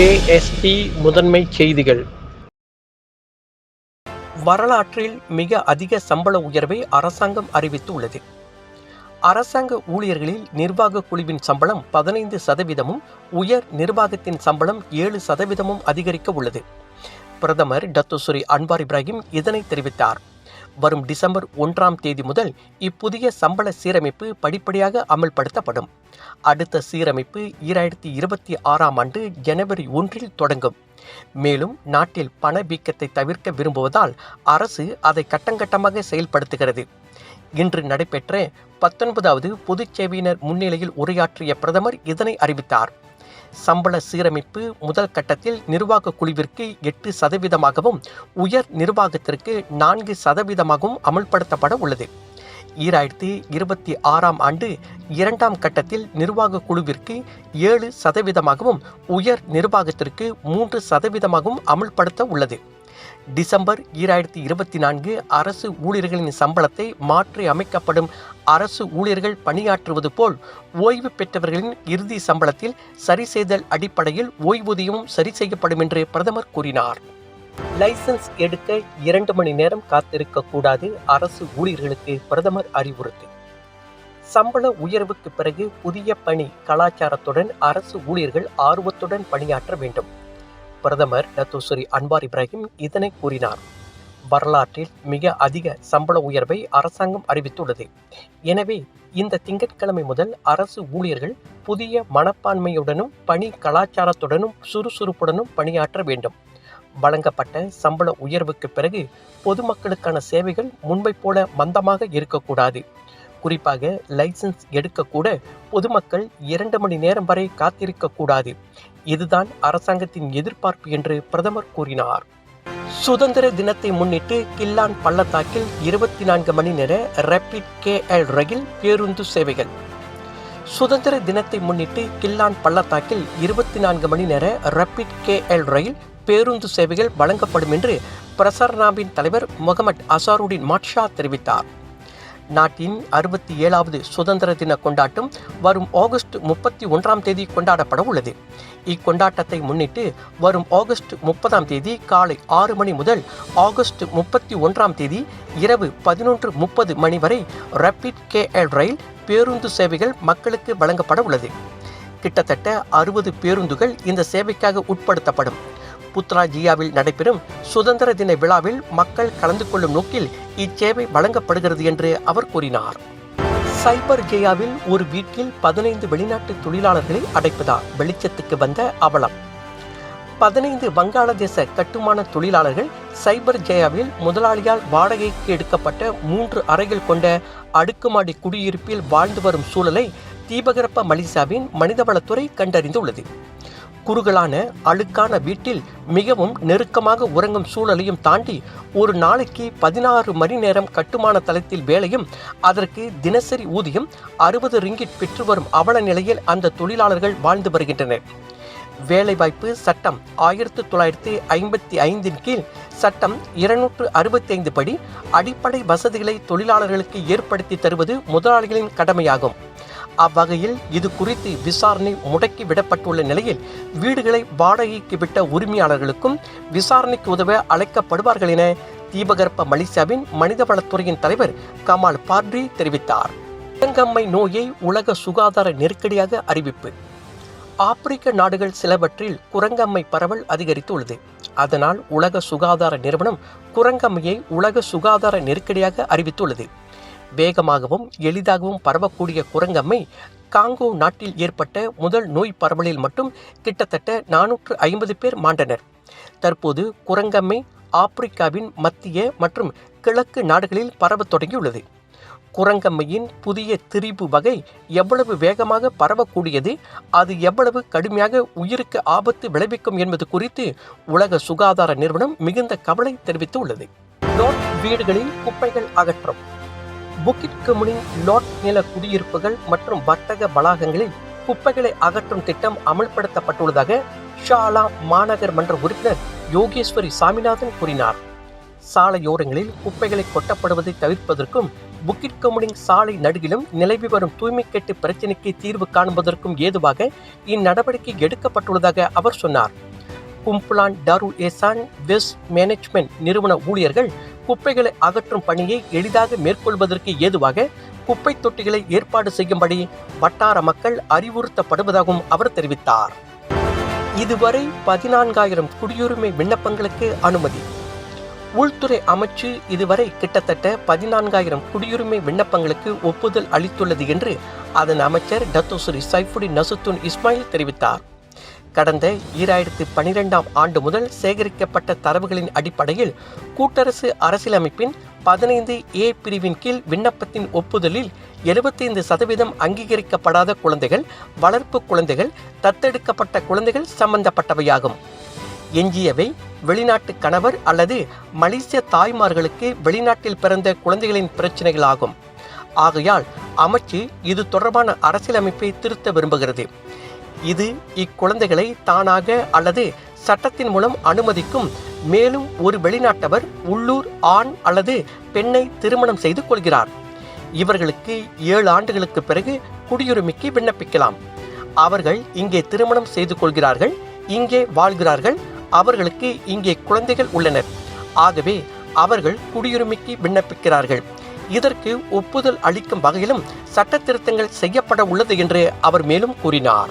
KST முதன்மை செய்திகள். வரலாற்றில் மிக அதிக சம்பள உயர்வை அரசாங்கம் அறிவித்துள்ளது. அரசாங்க ஊழியர்களில் நிர்வாக குழுவின் சம்பளம் பதினைந்து சதவீதமும் உயர் நிர்வாகத்தின் சம்பளம் ஏழு சதவீதமும் அதிகரிக்க உள்ளது. பிரதமர் டத்துசுரி அன்வார் இப்ராஹிம் இதனை தெரிவித்தார். வரும் டிசம்பர் ஒன்றாம் தேதி முதல் இப்புதிய சம்பள சீரமைப்பு படிப்படியாக அமல்படுத்தப்படும். அடுத்த சீரமைப்பு ஈராயிரத்தி இருபத்தி ஆறாம் ஆண்டு ஜனவரி ஒன்றில் தொடங்கும். மேலும் நாட்டில் பணவீக்கத்தை தவிர்க்க விரும்புவதால் அரசு அதை கட்டங்கட்டமாக செயல்படுத்துகிறது. இன்று நடைபெற்ற பத்தொன்பதாவது பொதுச் சேவையினர் முன்னிலையில் உரையாற்றிய பிரதமர் இதனை அறிவித்தார். சம்பள சீரமைப்பு முதல் கட்டத்தில் நிர்வாக குழுவிற்கு எட்டு சதவீதமாகவும் உயர் நிர்வாகத்திற்கு நான்கு சதவீதமாகவும் அமல்படுத்தப்பட உள்ளது. ஈராயிரத்தி இருபத்தி ஆறாம் ஆண்டு இரண்டாம் கட்டத்தில் நிர்வாக குழுவிற்கு ஏழு சதவீதமாகவும் உயர் நிர்வாகத்திற்கு மூன்று சதவீதமாகவும் அமல்படுத்த உள்ளது. டிசம்பர் ஈராயிரத்தி இருபத்தி நான்கு அரசு ஊழியர்களின் சம்பளத்தை மாற்றி அமைக்கப்படும் அரசு ஊழியர்கள் பணியாற்றுவது போல் ஓய்வு பெற்றவர்களின் இறுதி சம்பளத்தில் சரி செய்தல் அடிப்படையில் ஓய்வூதியமும் சரி செய்யப்படும் என்று பிரதமர் கூறினார். லைசன்ஸ் எடுக்க இரண்டு மணி நேரம் காத்திருக்க கூடாது அரசு ஊழியர்களுக்கு பிரதமர் அறிவுறுத்து. சம்பள உயர்வுக்கு பிறகு புதிய பணி கலாச்சாரத்துடன் அரசு ஊழியர்கள் ஆர்வத்துடன் பணியாற்ற வேண்டும். பிரதமர் டத்துஸ்ரீ அன்வார் இப்ராஹிம் இதனை கூறினார். வரலாற்றில் மிக அதிக சம்பள உயர்வை அரசாங்கம் அறிவித்துள்ளது. எனவே இந்த திங்கட்கிழமை முதல் அரசு ஊழியர்கள் புதிய மனப்பான்மையுடனும் பணி கலாச்சாரத்துடனும் சுறுசுறுப்புடனும் பணியாற்ற வேண்டும். வழங்கப்பட்ட சம்பள உயர்வுக்கு பிறகு பொதுமக்களுக்கான சேவைகள் முன்பை போல மந்தமாக இருக்கக்கூடாது. குறிப்பாக லைசன்ஸ் எடுக்கக்கூட பொதுமக்கள் இரண்டு மணி நேரம் வரை காத்திருக்கக்கூடாது. இதுதான் அரசாங்கத்தின் எதிர்பார்ப்பு என்று பிரதமர் கூறினார். சுதந்திர தினத்தை முன்னிட்டு கில்லான் பள்ளத்தாக்கில் இருபத்தி நான்கு மணி நேர ரேபிட் கேஎல் ரயில் பேருந்து சேவைகள். சுதந்திர தினத்தை முன்னிட்டு கில்லான் பள்ளத்தாக்கில் இருபத்தி நான்கு மணி நேர ரேபிட் கேஎல் ரயில் பேருந்து சேவைகள் வழங்கப்படும் என்று பிரசர்னாவின் தலைவர் முகமது அசாருடின் மாட்ஷா தெரிவித்தார். நாட்டின் அறுபத்தி ஏழாவது சுதந்திர தின கொண்டாட்டம் வரும் ஆகஸ்ட் முப்பத்தி ஒன்றாம் தேதி கொண்டாடப்பட உள்ளது. இக்கொண்டாட்டத்தை முன்னிட்டு வரும் ஆகஸ்ட் முப்பதாம் தேதி காலை ஆறு மணி முதல் ஆகஸ்ட் முப்பத்தி ஒன்றாம் தேதி இரவு பதினொன்று முப்பது மணி வரை ரப்பிட் கேஎல் ரயில் பேருந்து சேவைகள் மக்களுக்கு வழங்கப்பட உள்ளது. கிட்டத்தட்ட அறுபது பேருந்துகள் இந்த சேவைக்காக உட்படுத்தப்படும். புத்ராஜியாவில் நடைபெறும் சுதந்திர தின விழாவில் மக்கள் கலந்து கொள்ளும் நோக்கில் இச்சேவை வழங்கப்படுகிறது என்று அவர் கூறினார். சைபர் ஜெயாவில் ஒரு வீட்டில் பதினைந்து வெளிநாட்டு தொழிலாளர்களை அடைப்பதா வெளிச்சத்துக்கு வந்த அவலம். பதினைந்து வங்காளதேச கட்டுமான தொழிலாளர்கள் சைபர் ஜெயாவில் முதலாளியால் வாடகைக்கு எடுக்கப்பட்ட மூன்று அறைகள் கொண்ட அடுக்குமாடி குடியிருப்பில் வாழ்ந்து வரும் சூழலை தீபகரப்ப மலிசாவின் மனிதவளத்துறை கண்டறிந்துள்ளது. குறுகலான அழுக்கான வீட்டில் மிகவும் நெருக்கமாக உறங்கும் சூழலையும் தாண்டி ஒரு நாளைக்கு பதினாறு மணி நேரம் கட்டுமான தளத்தில் வேலையும் அதற்கு தினசரி ஊதியம் அறுபது ரிங்கிட் பெற்று வரும் அவல நிலையில் அந்த தொழிலாளர்கள் வாழ்ந்து வருகின்றனர். வேலைவாய்ப்பு சட்டம் ஆயிரத்தி தொள்ளாயிரத்தி ஐம்பத்தி ஐந்தின் கீழ் சட்டம் இருநூற்று அறுபத்தி ஐந்து படி அடிப்படை வசதிகளை தொழிலாளர்களுக்கு ஏற்படுத்தி தருவது முதலாளிகளின் கடமையாகும். அவ்வகையில் இது குறித்து விசாரணை முடக்கி விடப்பட்டுள்ள நிலையில் வீடுகளை வாடகைக்கு விட்ட உரிமையாளர்களுக்கும் விசாரணைக்கு உதவ அழைக்கப்படுவார்கள் என தீபகற்ப மலேசியாவின் மனிதவளத்துறையின் தலைவர் கமால் பார்ட்ரி தெரிவித்தார். இளங்கம்மை நோயை உலக சுகாதார நெருக்கடியாக அறிவிப்பு. ஆப்பிரிக்க நாடுகள் சிலவற்றில் குரங்கம்மை பரவல் அதிகரித்துள்ளது. அதனால் உலக சுகாதார நிறுவனம் குரங்கம்மையை உலக சுகாதார நெருக்கடியாக அறிவித்துள்ளது. வேகமாகவும் எளிதாகவும் பரவக்கூடிய குரங்கம்மை காங்கோ நாட்டில் ஏற்பட்ட முதல் நோய் பரவலில் மட்டும் கிட்டத்தட்ட நானூற்று ஐம்பது பேர் மாண்டனர். தற்போது குரங்கம்மை ஆப்பிரிக்காவின் மத்திய மற்றும் கிழக்கு நாடுகளில் பரவத் தொடங்கியுள்ளது. குரங்கம்மையின் புதிய திரிபு வகை எவ்வளவு வேகமாக பரவக்கூடியது அது எவ்வளவு கடுமையாக உயிருக்கு ஆபத்து விளைவிக்கும் என்பது குறித்து உலக சுகாதார நிறுவனம் மிகுந்த கவலை தெரிவித்துள்ளது. வீடுகளில் குப்பைகள் அகற்றம். புக்கிட் கமுனின் லாட் நில குடியிருப்புகள் மற்றும் வர்த்தக வளாகங்களில் குப்பைகளை அகற்றும் திட்டம் அமல்படுத்தப்பட்டுள்ளதாக ஷாலா மாநகர் மன்ற உறுப்பினர் யோகேஸ்வரி சாமிநாதன் கூறினார். சாலையோரங்களில் குப்பைகளை கொட்டப்படுவதை தவிர்ப்பதற்கும் புக்கிட் கமுனிங் சாலை நடுகிலும் நிலவி வரும் தூய்மை கேட்டு பிரச்சினைக்கு தீர்வு காண்பதற்கும் ஏதுவாக இந்நடவடிக்கை எடுக்கப்பட்டுள்ளதாக அவர் சொன்னார். Kumpulan Darul Ehsan waste management நிறுவன ஊழியர்கள் குப்பைகளை அகற்றும் பணியை எளிதாக மேற்கொள்வதற்கு ஏதுவாக குப்பை தொட்டிகளை ஏற்பாடு செய்யும்படி வட்டார மக்கள் அறிவுறுத்தப்படுவதாகவும் அவர் தெரிவித்தார். இதுவரை பதினான்காயிரம் குடியுரிமை விண்ணப்பங்களுக்கு அனுமதி. உள்துறை அமைச்சு இதுவரை கிட்டத்தட்ட பதினான்காயிரம் குடியுரிமை விண்ணப்பங்களுக்கு ஒப்புதல் அளித்துள்ளது என்று அதன் அமைச்சர் டத்தோசுரி சைஃபுடி நசுத்துன் இஸ்மாயில் தெரிவித்தார். கடந்த ஈராயிரத்து பனிரெண்டாம் ஆண்டு முதல் சேகரிக்கப்பட்ட தரவுகளின் அடிப்படையில் கூட்டரசு அரசியலமைப்பின் பதினைந்து ஏ பிரிவின் கீழ் விண்ணப்பத்தின் ஒப்புதலில் எழுபத்தைந்து சதவீதம் அங்கீகரிக்கப்படாத குழந்தைகள் வளர்ப்பு குழந்தைகள் தத்தெடுக்கப்பட்ட குழந்தைகள் சம்பந்தப்பட்டவையாகும். எஞ்சியவை வெளிநாட்டு கணவர் அல்லது மலேசிய தாய்மார்களுக்கு வெளிநாட்டில் பிறந்த குழந்தைகளின் பிரச்சனைகளாகும். ஆகையால் அமைச்சு இது தொடர்பான அரசியலமைப்பை திருத்த விரும்புகிறது. இது இக்குழந்தைகளை தானாக அல்லது சட்டத்தின் மூலம் அனுமதிக்கும். மேலும் ஒரு வெளிநாட்டவர் உள்ளூர் ஆண் அல்லது பெண்ணை திருமணம் செய்து கொள்கிறார். இவர்களுக்கு ஏழு ஆண்டுகளுக்கு பிறகு குடியுரிமைக்கு விண்ணப்பிக்கலாம். அவர்கள் இங்கே திருமணம் செய்து கொள்கிறார்கள் இங்கே வாழ்கிறார்கள் அவர்களுக்கு இங்கே குழந்தைகள் உள்ளனர். ஆகவே அவர்கள் குடியுரிமைக்கு விண்ணப்பிக்கிறார்கள். இதற்கு ஒப்புதல் அளிக்கும் வகையிலும் சட்ட திருத்தங்கள் செய்யப்பட உள்ளது என்று அவர் மேலும் கூறினார்.